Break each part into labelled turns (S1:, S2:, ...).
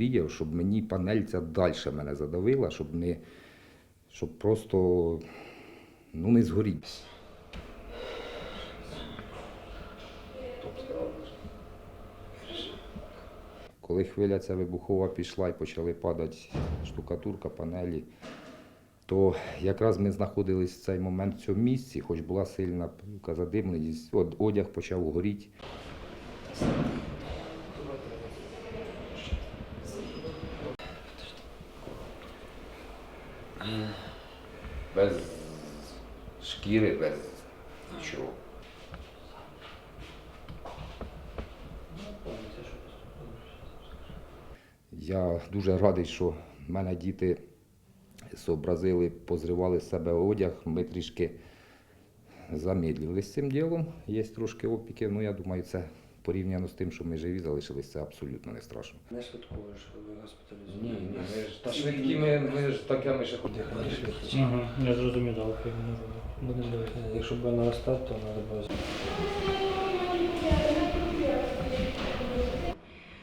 S1: мріяв, щоб мені панель ця далі мене задавила, щоб не щоб просто ну, не згоріти. Коли хвиля ця вибухова пішла і почали падати штукатурка, панелі, то якраз ми знаходились в цей момент в цьому місці, хоч була сильна задимленість, одяг почав горіти. Без шкіри, без нічого. Я дуже радий, що мене діти зобразили, позривали з себе одяг. Ми трішки замедлили з цим ділом. Є трошки опіки, ну я думаю, це порівняно з тим, що ми живі залишились, це абсолютно не страшно.
S2: Не що ви госпіталізуєте.
S1: Ні, ні, ми ж
S2: Та
S1: швидкі, ми, ми ж таке ми ще ходимо.
S3: Угу, я зрозумів, розумію. Будемо дивитися.
S2: Якщо б наростати, то треба було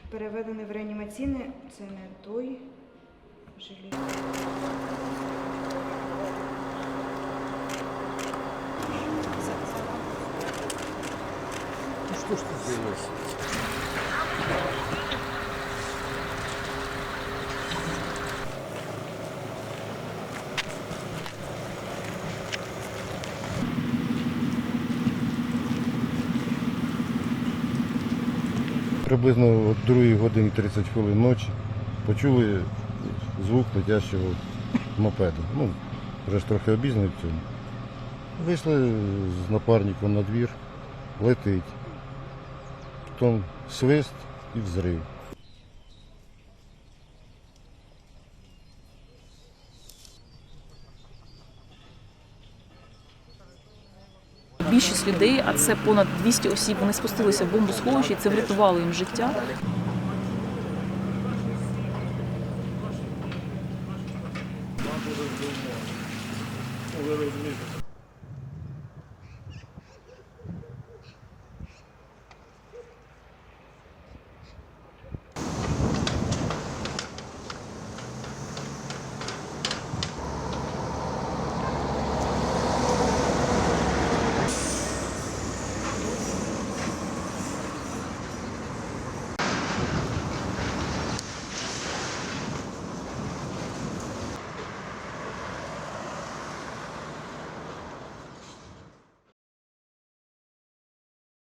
S4: Переведений в реанімаційне, це не той жилет.
S5: Приблизно о 2 годині 30 хвилин ночі почули звук летящого мопеда. Ну, вже ж трохи обізнані в цьому. Вийшли з напарником на двір, летить. Потім свист і взрив.
S6: Більшість людей, а це понад 200 осіб, вони спустилися в бомбосховище, і це врятувало їм життя.
S3: Ви розумієте,